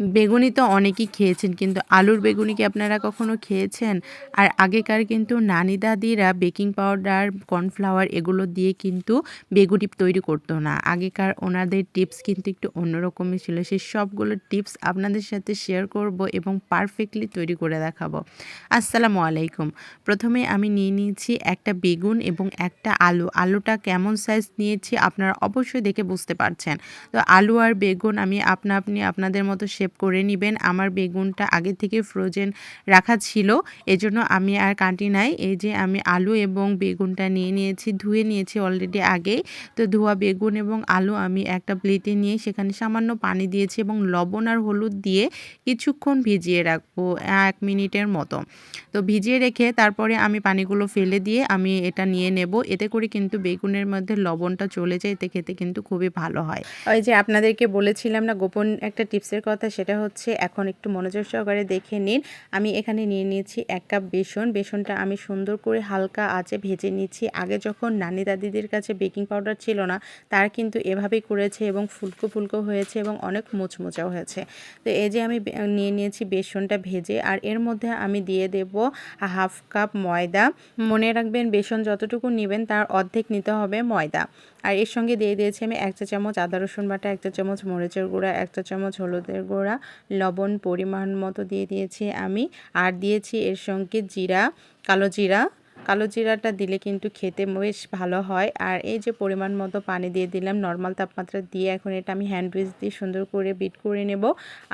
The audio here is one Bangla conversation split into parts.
বেগুনি তো অনেকেই খেয়েছেন, কিন্তু আলুর বেগুনি কি আপনারা কখনো খেয়েছেন? আর আগেকার কিন্তু নানি দাদিরা বেকিং পাউডার, কর্নফ্লাওয়ার এগুলো দিয়ে কিন্তু বেগুনি তৈরি করতো না। আগেকার ওনাদের টিপস কিন্তু একটু অন্যরকমই ছিল। সেই সবগুলো টিপস আপনাদের সাথে শেয়ার করব এবং পারফেক্টলি তৈরি করে দেখাবো। আসসালামু আলাইকুম। প্রথমে আমি নিয়ে নিয়েছি একটা বেগুন এবং একটা আলু। আলুটা কেমন সাইজ নিয়েছি আপনারা অবশ্যই দেখে বুঝতে পারছেন। তো আলু আর বেগুন আমি আপনা আপনি আপনাদের মতো শেপ করে নেবেন। আমার বেগুনটা আগে থেকে ফ্রোজেন রাখা ছিল। এজন্য আমি আর কাটি নাই। এই যে আমি আলু এবং বেগুনটা নিয়ে নিয়েছি, ধুয়ে নিয়েছি অলরেডি আগেই তো ধোয়া বেগুন এবং আলু আমি একটা প্লেটে নিয়ে সেখানে সামান্য পানি দিয়েছি এবং লবণ আর হলুদ দিয়ে কিছুক্ষণ ভিজিয়ে রাখব এক মিনিটের মতো। তো ভিজিয়ে রেখে তারপরে আমি পানিগুলো ফেলে দিয়ে আমি এটা নিয়ে নেব। এতে করে কিন্তু বেগুনের মধ্যে লবণটা চলে যায়। এতে খেতে কিন্তু খুবই ভালো হয়। ওই যে আপনাদেরকে বলেছিলাম না, গোপন একটা টিপসের কথা সেটা হচ্ছে এখন একটু মনোযোগ সহকারে দেখে নিন। আমি এখানে নিয়ে নিয়েছি এক কাপ বেসন। বেসনটা আমি সুন্দর করে হালকা আঁচে ভেজে নিচ্ছি। আগে যখন নানি দাদিদের কাছে বেকিং পাউডার ছিল না, তারা কিন্তু এভাবেই করেছে এবং ফুলকো ফুলকো হয়েছে এবং অনেক মোচমোচাও হয়েছে। তো এই যে আমি নিয়ে নিয়েছি বেসনটা ভেজে, আর এর মধ্যে আমি দিয়ে দেব হাফ কাপ ময়দা। মনে রাখবেন বেসন যতটুকু নেবেন তার অর্ধেক নিতে হবে ময়দা। আর এর সঙ্গে দিয়ে দিয়েছি আমি এক চা চামচ আদা রসুন বাটা, এক চা চামচ মরিচের গুঁড়া, এক চা চামচ হলুদের গুঁড়া লবণ পরিমাণ মতো দিয়ে দিয়েছি আমি। আর দিয়েছি এর সঙ্গে জিরা, কালো জিরা। কালো জিরাটা দিলে কিন্তু খেতে বেশ ভালো হয়। আর এই যে পরিমাণ মতো পানি দিয়ে দিলাম নর্মাল তাপমাত্রা দিয়ে এখন এটা আমি হ্যান্ড উইচ দিয়ে সুন্দর করে বিট করে নেব।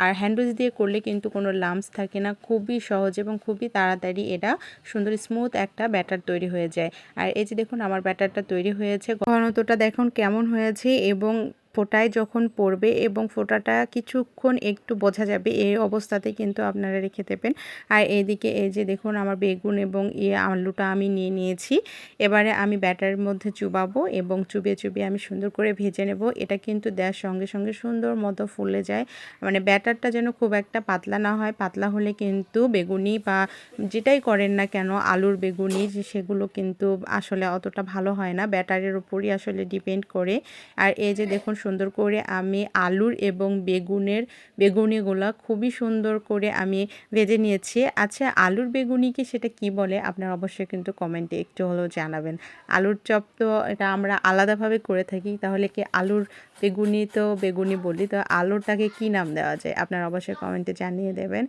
আর হ্যান্ড উইচ দিয়ে করলে কিন্তু কোনো লাম্পস থাকে না। খুবই সহজ এবং খুবই তাড়াতাড়ি এটা সুন্দর স্মুথ একটা ব্যাটার তৈরি হয়ে যায়। আর এই যে দেখুন, আমার ব্যাটারটা তৈরি হয়েছে। ঘনত্বটা দেখুন কেমন হয়েছে এবং ফোটায় যখন পড়বে এবং ফোটাটা কিছুক্ষণ একটু বোঝা যাবে, এই অবস্থাতে কিন্তু আপনারা রেখে দেবেন। আর এইদিকে এই যে দেখুন, আমার বেগুন এবং ইয়ে আলুটা আমি নিয়ে নিয়েছি। এবারে আমি ব্যাটারের মধ্যে চুবাবো এবং চুবিয়ে চুবিয়ে আমি সুন্দর করে ভেজে নেব। এটা কিন্তু দেওয়ার সঙ্গে সঙ্গে সুন্দর মতো ফুলে যায়। মানে ব্যাটারটা যেন খুব একটা পাতলা না হয়। পাতলা হলে কিন্তু বেগুনি বা যেটাই করেন না কেন, আলুর বেগুনি সেগুলো কিন্তু আসলে অতটা ভালো হয় না। ব্যাটারের উপরই আসলে ডিপেন্ড করে। আর এই যে দেখুন সুন্দর করে আমি আলুর এবং বেগুনের বেগুনিগুলো খুবই সুন্দর করে আমি ভেজে নিয়েছি। আচ্ছা আলুর বেগুনিকে সেটা কি বলে? আপনার অবশ্যই কিন্তু কমেন্টে একটু হলেও জানাবেন। আলুর চপ তো এটা আমরা আলাদাভাবে করে থাকি, তাহলে কি আলুর বেগুনি তো বেগুনি বলি, তো আলুরটাকে কি নাম দেওয়া যায়? আপনারা অবশ্যই কমেন্টে জানিয়ে দেবেন।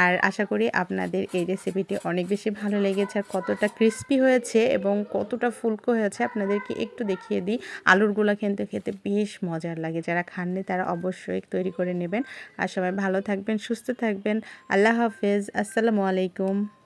আর আশা করি আপনাদের এই রেসিপিটি অনেক বেশি ভালো লেগেছে, আর কতটা ক্রিস্পি হয়েছে এবং কতটা ফুলকো হয়েছে, আপনাদেরকে একটু দেখিয়ে দিই। আলুরগুলো কিন্তু খেতে বেশ মজার লাগে। যারা খাননি তারা অবশ্যই তৈরি করে নেবেন। আর সবাই ভালো থাকবেন, সুস্থ থাকবেন। আল্লাহ হাফেজ। আসসালামু আলাইকুম।